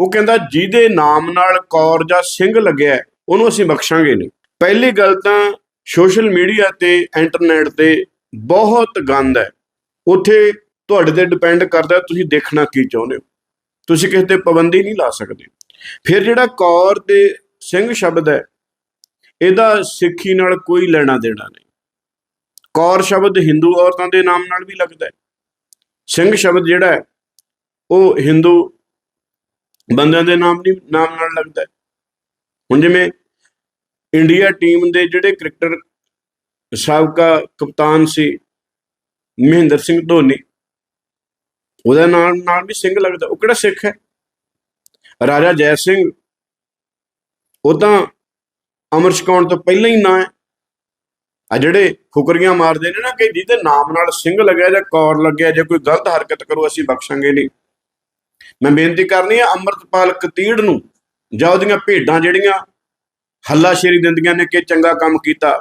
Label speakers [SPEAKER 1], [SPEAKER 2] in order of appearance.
[SPEAKER 1] ਉਹ ਕਹਿੰਦਾ ਜਿਹਦੇ ਨਾਮ ਨਾਲ ਕੌਰ ਜਾਂ ਸਿੰਘ ਲੱਗਿਆ ਉਹਨੂੰ ਅਸੀਂ ਬਖਸ਼ਾਂਗੇ ਨਹੀਂ। ਪਹਿਲੀ ਗੱਲ ਤਾਂ ਸੋਸ਼ਲ ਮੀਡੀਆ ਤੇ ਇੰਟਰਨੈਟ ਤੇ ਬਹੁਤ ਗੰਦ ਹੈ। ਉੱਥੇ ਤੁਹਾਡੇ ਤੇ ਡਿਪੈਂਡ ਕਰਦਾ ਤੁਸੀਂ ਦੇਖਣਾ ਕੀ ਚਾਹੁੰਦੇ ਹੋ। ਤੁਸੀਂ ਕਿਸੇ ਤੇ ਪਾਬੰਦੀ ਨਹੀਂ ਲਾ ਸਕਦੇ। ਫਿਰ ਜਿਹੜਾ ਕੌਰ ਤੇ ਸਿੰਘ ਸ਼ਬਦ ਹੈ, ਇਹਦਾ ਸਿੱਖੀ ਨਾਲ ਕੋਈ ਲੈਣਾ ਦੇਣਾ ਨਹੀਂ। ਕੌਰ ਸ਼ਬਦ ਹਿੰਦੂ ਔਰਤਾਂ ਦੇ ਨਾਮ ਨਾਲ ਵੀ ਲੱਗਦਾ ਹੈ। ਸਿੰਘ ਸ਼ਬਦ ਜਿਹੜਾ ਹੈ, ਉਹ ਹਿੰਦੂ ਬੰਦਿਆਂ ਦੇ ਨਾਮ ਨਹੀਂ, ਨਾਮ ਨਾਲ ਲੱਗਦਾ। ਹੁਣ ਜਿਵੇਂ ਇੰਡੀਆ ਟੀਮ ਦੇ ਜਿਹੜੇ ਕ੍ਰਿਕਟਰ ਸਾਬਕਾ ਕਪਤਾਨ ਸੀ, ਮਹਿੰਦਰ ਸਿੰਘ ਧੋਨੀ, ਉਹਦਾ ਨਾਮ ਨਾਲ ਵੀ ਸਿੰਘ ਲੱਗਦਾ। ਉਹ ਕਿਹੜਾ ਸਿੱਖ ਹੈ? ਰਾਜਾ ਜੈ ਸਿੰਘ, ਉਹ ਤਾਂ ਅਮਰ ਛਕਾਉਣ ਤੋਂ ਪਹਿਲਾਂ ਹੀ ਨਾਂ ਹੈ। ਆ ਜਿਹੜੇ ਫੁਕਰੀਆਂ ਮਾਰਦੇ ਨੇ ਨਾ ਕਿ ਜਿਹਦੇ ਨਾਮ ਨਾਲ ਸਿੰਘ ਲੱਗਿਆ ਜਾਂ ਕੌਰ ਲੱਗਿਆ ਜਾਂ ਕੋਈ ਗਲਤ ਹਰਕਤ ਕਰੋ, ਅਸੀਂ ਬਖਸ਼ਾਂਗੇ ਨਹੀਂ। ਮੈਂ ਬੇਨਤੀ ਕਰਨੀ ਹੈ ਅੰਮ੍ਰਿਤਪਾਲ ਕਤੀੜ ਨੂੰ, ਜਾਂ ਉਹਦੀਆਂ ਭੇਡਾਂ ਜਿਹੜੀਆਂ ਹੱਲਾਸ਼ੇਰੀ ਦਿੰਦੀਆਂ ਨੇ ਕਿ ਚੰਗਾ ਕੰਮ ਕੀਤਾ